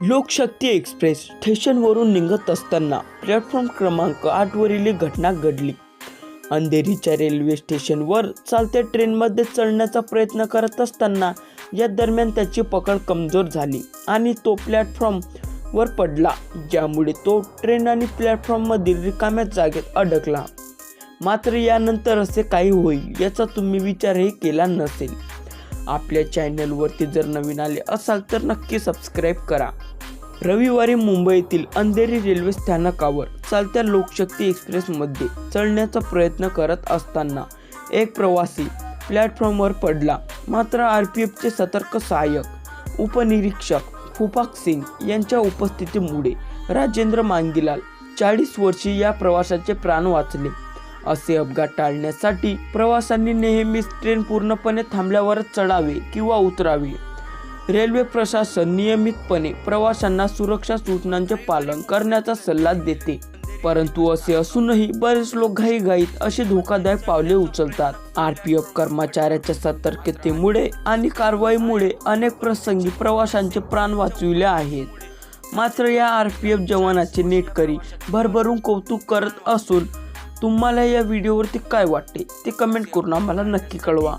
लोकशक्ती express स्टेशनवरून निघत असताना प्लॅटफॉर्म क्रमांक आठवरील घटना घडली. अंधेरीच्या रेल्वे स्टेशनवर चालत्या ट्रेनमध्ये चढण्याचा प्रयत्न करत असताना या दरम्यान त्याची पकड कमजोर झाली आणि तो प्लॅटफॉर्मवर पडला ज्यामुळे तो ट्रेन आणि प्लॅटफॉर्ममधील रिकाम्या जागेत अडकला. मात्र यानंतर असे काही होईल याचा तुम्ही विचारही केला नसेल. आपल्या चॅनलवरती जर नवीन आले असाल तर नक्की सबस्क्राईब करा. रविवारी मुंबईतील अंधेरी रेल्वे स्थानकावर चालत्या लोकशक्ती एक्सप्रेसमध्ये चढण्याचा प्रयत्न करत असताना एक प्रवासी प्लॅटफॉर्मवर पडला. मात्र आर पी एफचे सतर्क सहाय्यक उपनिरीक्षक फुपाक सिंग यांच्या उपस्थितीमुळे राजेंद्र मांगीलाल चाळीस वर्षी या प्रवासाचे प्राण वाचले. असे अपघात टाळण्यासाठी प्रवाशांनी नेहमीच ट्रेन पूर्णपणे थांबल्यावरच चढावे किंवा उतरावे. रेल्वे प्रशासन नियमितपणे प्रवाशांना सुरक्षा सूचनांचे पालन करण्याचा सल्ला देते. परंतु असे असूनही बरेच लोक घाईघाईत अशी धोकादायक पावले उचलतात. आर पी एफ कर्मचाऱ्याच्या सतर्कतेमुळे आणि कारवाईमुळे अनेक प्रसंगी प्रवाशांचे प्राण वाचविले आहेत. मात्र या आर पी एफ जवानाचे नेटकरी भरभरून कौतुक करत असून तुम्हाला या व्हिडिओवरती काय वाटते ते कमेंट करून आम्हाला नक्की कळवा.